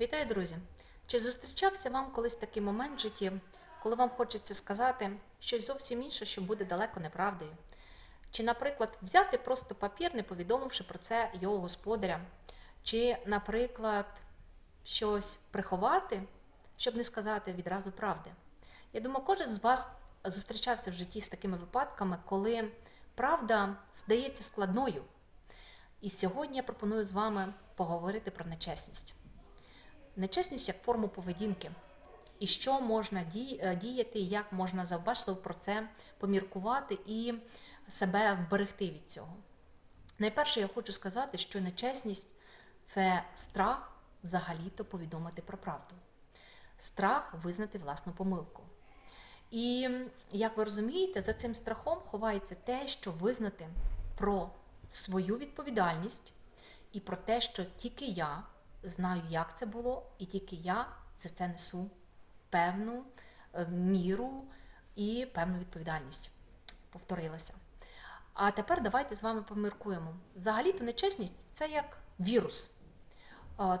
Вітаю, друзі! Чи зустрічався вам колись такий момент в житті, коли вам хочеться сказати щось зовсім інше, що буде далеко неправдою? Чи, наприклад, взяти просто папір, не повідомивши про це його господарям? Чи, наприклад, щось приховати, щоб не сказати відразу правди? Я думаю, кожен з вас зустрічався в житті з такими випадками, коли правда здається складною. І сьогодні я пропоную з вами поговорити про нечесність. Нечесність як форму поведінки. І що можна е, діяти, як можна завбачливо про це поміркувати і себе вберегти від цього. Найперше, я хочу сказати, що нечесність це страх взагалі-то повідомити про правду, страх визнати власну помилку. І як ви розумієте, за цим страхом ховається те, що визнати про свою відповідальність і про те, що тільки я знаю, як це було, і тільки я за це несу певну е, міру і певну відповідальність. Повторилася. А тепер давайте з вами поміркуємо. Взагалі-то нечесність це як вірус.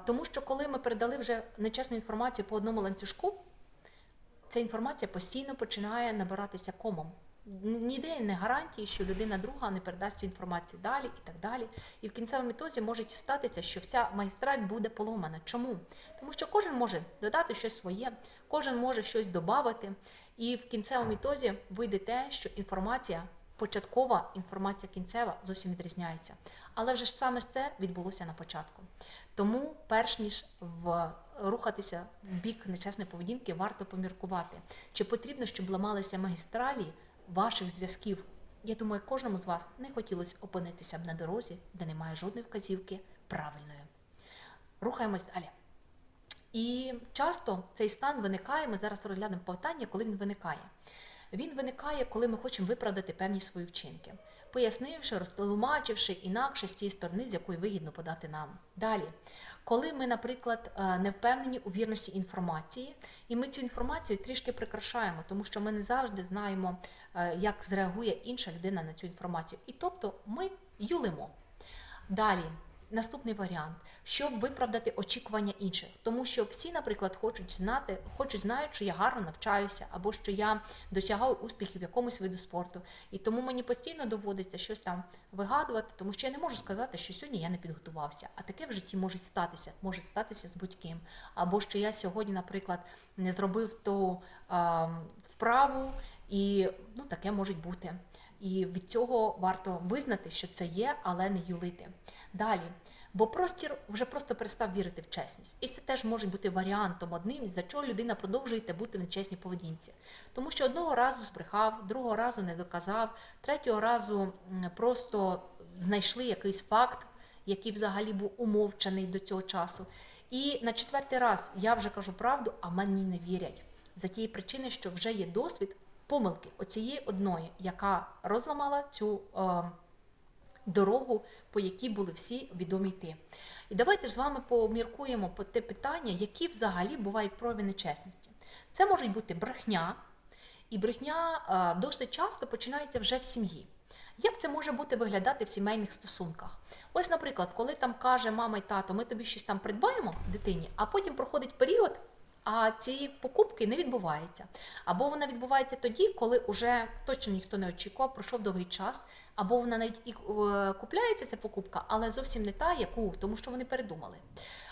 Тому що коли ми передали вже нечесну інформацію по одному ланцюжку, ця інформація постійно починає набиратися комом. Ніде не гарантії, що людина друга не передасть цю інформацію далі і так далі. І в кінцевому ітозі може статися, що вся магістраль буде поломана. Чому? Тому що кожен може додати щось своє, кожен може щось додати, і в кінцевому ітозі вийде те, що інформація, початкова інформація кінцева зовсім відрізняється. Але вже ж саме це відбулося на початку. Тому, перш ніж в рухатися в бік нечесної поведінки, варто поміркувати, чи потрібно, щоб ламалися магістралі ваших зв'язків. Я думаю, кожному з вас не хотілося опинитися б на дорозі, де немає жодної вказівки правильної. Рухаємось далі. І часто цей стан виникає, ми зараз розглянемо питання, коли він виникає. Він виникає, коли ми хочемо виправдати певні свої вчинки, пояснивши, розтлумачивши інакше з тієї сторони, з якої вигідно подати нам. Далі, коли ми, наприклад, е, не впевнені у вірності інформації, і ми цю інформацію трішки прикрашаємо, тому що ми не завжди знаємо, е, як зреагує інша людина на цю інформацію. І тобто ми юлимо. Далі, наступний варіант, щоб виправдати очікування інших, тому що всі, наприклад, хочуть знати, хочуть знають, що я гарно навчаюся, або що я досягаю успіхів в якомусь виду спорту. І тому мені постійно доводиться щось там вигадувати, тому що я не можу сказати, що сьогодні я не підготувався. А таке в житті може статися, може статися з будь-ким. Або що я сьогодні, наприклад, не зробив ту а, вправу, і ну таке може бути. І від цього варто визнати, що це є, але не юлити. Далі. Бо простір вже просто перестав вірити в чесність. І це теж може бути варіантом одним, за чого людина продовжує бути в нечесній поведінці. Тому що одного разу збрехав, другого разу не доказав, третього разу просто знайшли якийсь факт, який взагалі був умовчаний до цього часу. І на четвертий раз я вже кажу правду, а мені не вірять. За тієї причини, що вже є досвід помилки оцієї одної, яка розламала цю е, дорогу, по якій були всі відомі йти. І давайте ж з вами поміркуємо по те питання, які взагалі бувають прояви нечесності. Це може бути брехня, і брехня е, досить часто починається вже в сім'ї. Як це може бути виглядати в сімейних стосунках? Ось, наприклад, коли там каже мама і тато, ми тобі щось там придбаємо дитині, а потім проходить період, а цієї покупки не відбувається. Або вона відбувається тоді, коли вже точно ніхто не очікував, пройшов довгий час, або вона навіть і е, купляється ця покупка, але зовсім не та, яку, тому що вони передумали.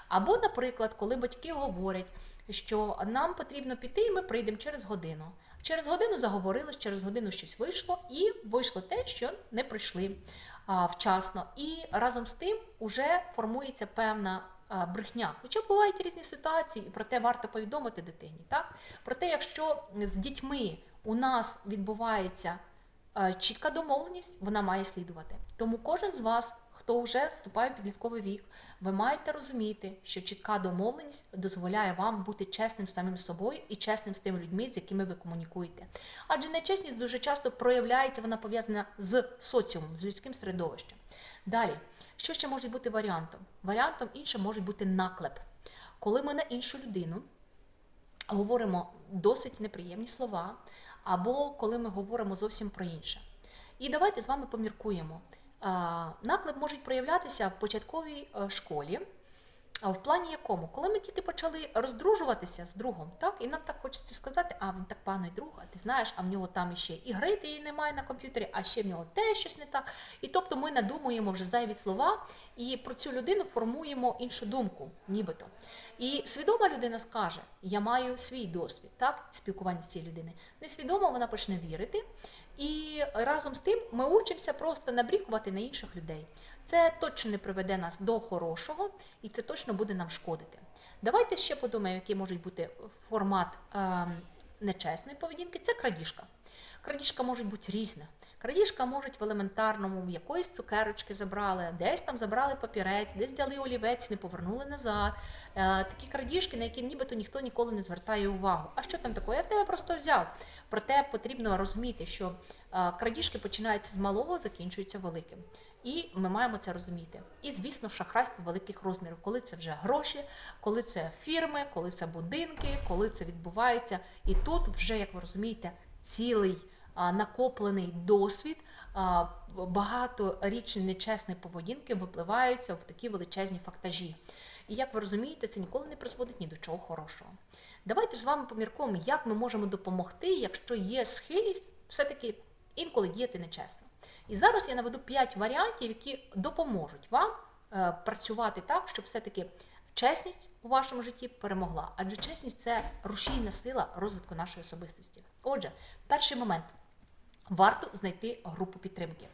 Або, наприклад, коли батьки говорять, що нам потрібно піти, і ми прийдемо через годину. Через годину заговорились, через годину щось вийшло, і вийшло те, що не прийшли а, вчасно. І разом з тим вже формується певна брехня. Хоча бувають різні ситуації, і про те варто повідомити дитині. Так? Проте, якщо з дітьми у нас відбувається е, чітка домовленість, вона має слідувати. Тому кожен з вас, хто вже вступає в підлітковий вік, ви маєте розуміти, що чітка домовленість дозволяє вам бути чесним з самим собою і чесним з тими людьми, з якими ви комунікуєте. Адже нечесність дуже часто проявляється, вона пов'язана з соціумом, з людським середовищем. Далі, що ще може бути варіантом? Варіантом іншим може бути наклеп. Коли ми на іншу людину говоримо досить неприємні слова, або коли ми говоримо зовсім про інше. І давайте з вами поміркуємо. Наклеп може проявлятися в початковій е, школі, А в плані якому? Коли ми діти почали роздружуватися з другом, так, і нам так хочеться сказати, а він так поганий друг, а ти знаєш, а в нього там іще і гри немає на комп'ютері, а ще в нього те щось не так. І тобто ми надумуємо вже зайві слова і про цю людину формуємо іншу думку, нібито. І свідома людина скаже: Я маю свій досвід, так, спілкування з цією людиною. Несвідомо вона почне вірити. І разом з тим ми учимося просто набріхувати на інших людей. Це точно не приведе нас до хорошого, і це точно буде нам шкодити. Давайте ще подумаємо, який може бути формат е, нечесної поведінки. Це крадіжка. Крадіжка може бути різна. Крадіжка може в елементарному, якоїсь цукерочки забрали, десь там забрали папірець, десь взяли олівець, не повернули назад. Е, такі крадіжки, на які нібито ніхто ніколи не звертає увагу. А що там таке? Я в тебе просто взяв. Проте потрібно розуміти, що е, крадіжки починаються з малого, закінчуються великим. І ми маємо це розуміти. І, звісно, шахрайство великих розмірів, коли це вже гроші, коли це фірми, коли це будинки, коли це відбувається. І тут вже, як ви розумієте, цілий накоплений досвід, багаторічні нечесні поведінки випливаються в такі величезні фактажі. І як ви розумієте, це ніколи не призводить ні до чого хорошого. Давайте ж з вами поміркуємо, як ми можемо допомогти, якщо є схильність все-таки інколи діяти нечесно. І зараз я наведу 5 варіантів, які допоможуть вам е, працювати так, щоб все-таки чесність у вашому житті перемогла. Адже чесність це рушійна сила розвитку нашої особистості. Отже, перший момент. Варто знайти групу підтримки.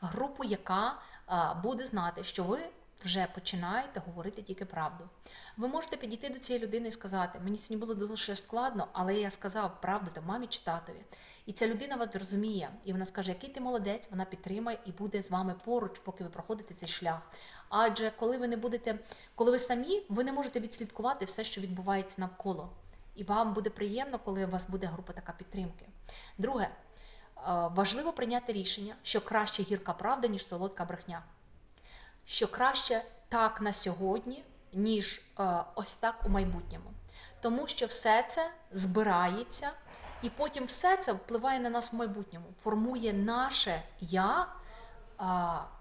Групу, яка е, буде знати, що ви вже починаєте говорити тільки правду. Ви можете підійти до цієї людини і сказати, мені сьогодні було дуже складно, але я сказав правду там мамі чи татові. І ця людина вас зрозуміє, і вона скаже, який ти молодець, вона підтримає і буде з вами поруч, поки ви проходите цей шлях. Адже коли ви не будете, коли ви самі, ви не можете відслідкувати все, що відбувається навколо. І вам буде приємно, коли у вас буде група така підтримки. Друге, е, важливо прийняти рішення, що краще гірка правда, ніж солодка брехня. Що краще так на сьогодні, ніж е, ось так у майбутньому. Тому що все це збирається. І потім все це впливає на нас в майбутньому, формує наше я,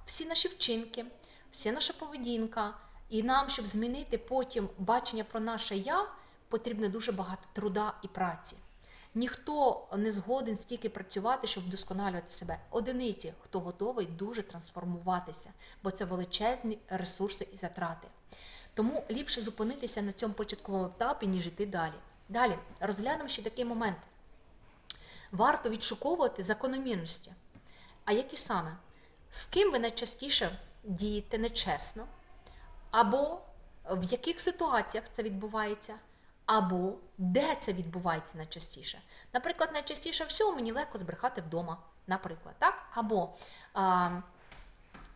всі наші вчинки, вся наша поведінка. І нам, щоб змінити потім бачення про наше я, потрібно дуже багато труда і праці. Ніхто не згоден стільки працювати, щоб вдосконалювати себе. Одиниці, хто готовий дуже трансформуватися, бо це величезні ресурси і затрати. Тому ліпше зупинитися на цьому початковому етапі, ніж йти далі. Далі розглянемо ще такий момент варто відшуковувати закономірності. А які саме? З ким ви найчастіше дієте нечесно, або в яких ситуаціях це відбувається, або де це відбувається найчастіше. Наприклад, найчастіше всього мені легко збрехати вдома, наприклад, так? Або а,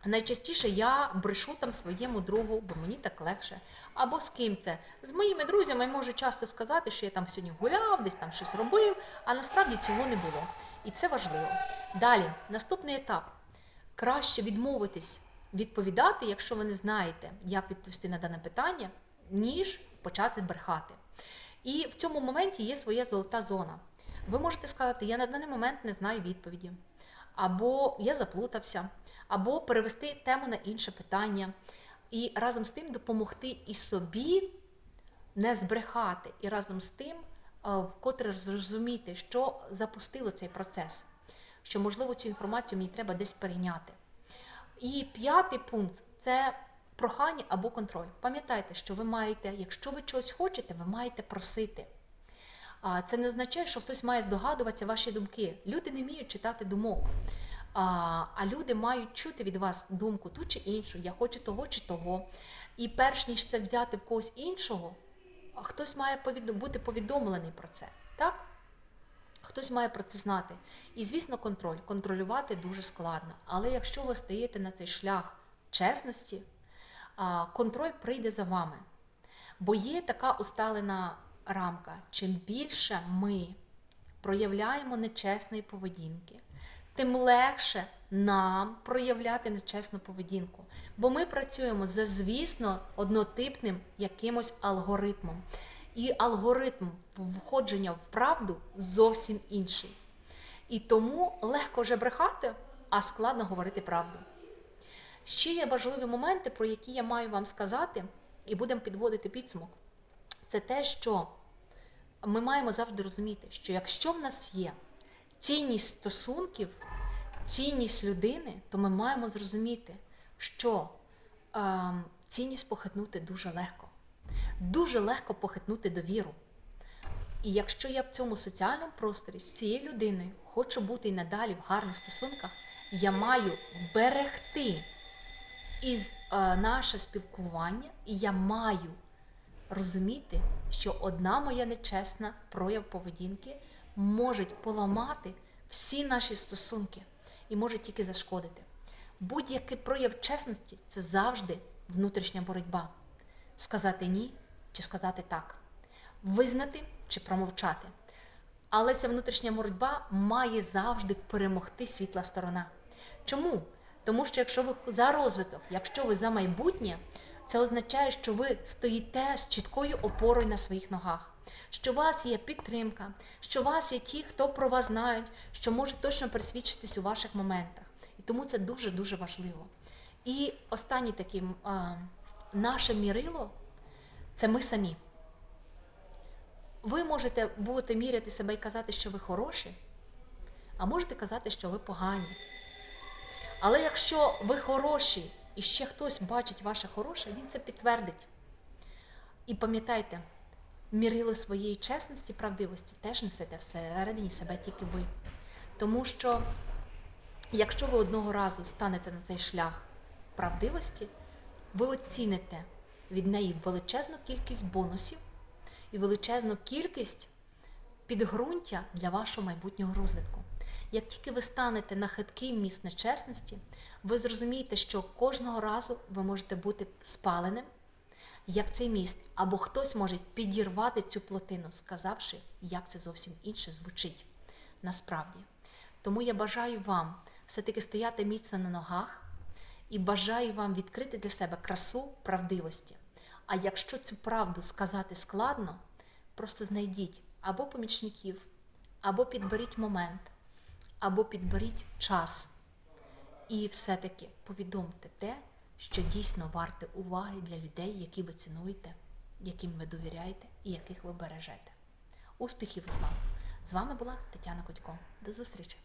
Найчастіше я брешу там своєму другу, бо мені так легше. Або з ким це. З моїми друзями можу часто сказати, що я там сьогодні гуляв, десь там щось робив, а насправді цього не було. І це важливо. Далі, наступний етап. Краще відмовитись відповідати, якщо ви не знаєте, як відповісти на дане питання, ніж почати брехати. І в цьому моменті є своя золота зона. Ви можете сказати, я на даний момент не знаю відповіді, або я заплутався або перевести тему на інше питання. І разом з тим допомогти і собі не збрехати, і разом з тим е, вкотре зрозуміти, що запустило цей процес, що, можливо, цю інформацію мені треба десь перейняти. І п'ятий пункт це прохання або контроль. Пам'ятайте, що ви маєте, якщо ви чогось хочете, ви маєте просити. Це не означає, що хтось має здогадуватися ваші думки. Люди не вміють читати думок. А а люди мають чути від вас думку ту чи іншу, я хочу того чи того. І перш ніж це взяти в когось іншого, хтось має бути повідомлений про це. так? Хтось має про це знати. І, звісно, контроль. Контролювати дуже складно. Але якщо ви стаєте на цей шлях чесності, контроль прийде за вами. Бо є така усталена рамка. Чим більше ми проявляємо нечесної поведінки, тим легше нам проявляти нечесну поведінку. Бо ми працюємо за, звісно, однотипним якимось алгоритмом. І алгоритм входження в правду зовсім інший. І тому легко вже брехати, а складно говорити правду. Ще є важливі моменти, про які я маю вам сказати, і будемо підводити підсумок, це те, що ми маємо завжди розуміти, що якщо в нас є цінність стосунків, цінність людини, то ми маємо зрозуміти, що е, цінність похитнути дуже легко. Дуже легко похитнути довіру. І якщо я в цьому соціальному просторі з цією людиною хочу бути і надалі в гарних стосунках, я маю берегти із е, наше спілкування, і я маю розуміти, що одна моя нечесна прояв поведінки може поламати всі наші стосунки і може тільки зашкодити. Будь-який прояв чесності це завжди внутрішня боротьба. Сказати ні чи сказати так, визнати чи промовчати. Але ця внутрішня боротьба має завжди перемогти світла сторона. Чому? Тому що якщо ви за розвиток, якщо ви за майбутнє, це означає, що ви стоїте з чіткою опорою на своїх ногах, що у вас є підтримка, що у вас є ті, хто про вас знають, що можуть точно присвідчитись у ваших моментах. І тому це дуже-дуже важливо. І останній такий а, наше мірило це ми самі. Ви можете будете міряти себе і казати, що ви хороші, а можете казати, що ви погані. Але якщо ви хороші і ще хтось бачить ваше хороше, він це підтвердить. І пам'ятайте, мірило своєї чесності, правдивості теж несете всередині себе тільки ви. Тому що, якщо ви одного разу станете на цей шлях правдивості, ви оціните від неї величезну кількість бонусів і величезну кількість підґрунтя для вашого майбутнього розвитку. Як тільки ви станете на хиткий міст нечесності, ви зрозумієте, що кожного разу ви можете бути спаленим, як цей міст, або хтось може підірвати цю плотину, сказавши, як це зовсім інше звучить насправді. Тому я бажаю вам все-таки стояти міцно на ногах і бажаю вам відкрити для себе красу правдивості. А якщо цю правду сказати складно, просто знайдіть або помічників, або підберіть момент, або підберіть час. І все-таки повідомте те, що дійсно варте уваги для людей, які ви цінуєте, яким ви довіряєте і яких ви бережете. Успіхів з вами! З вами була Тетяна Кудько. До зустрічі!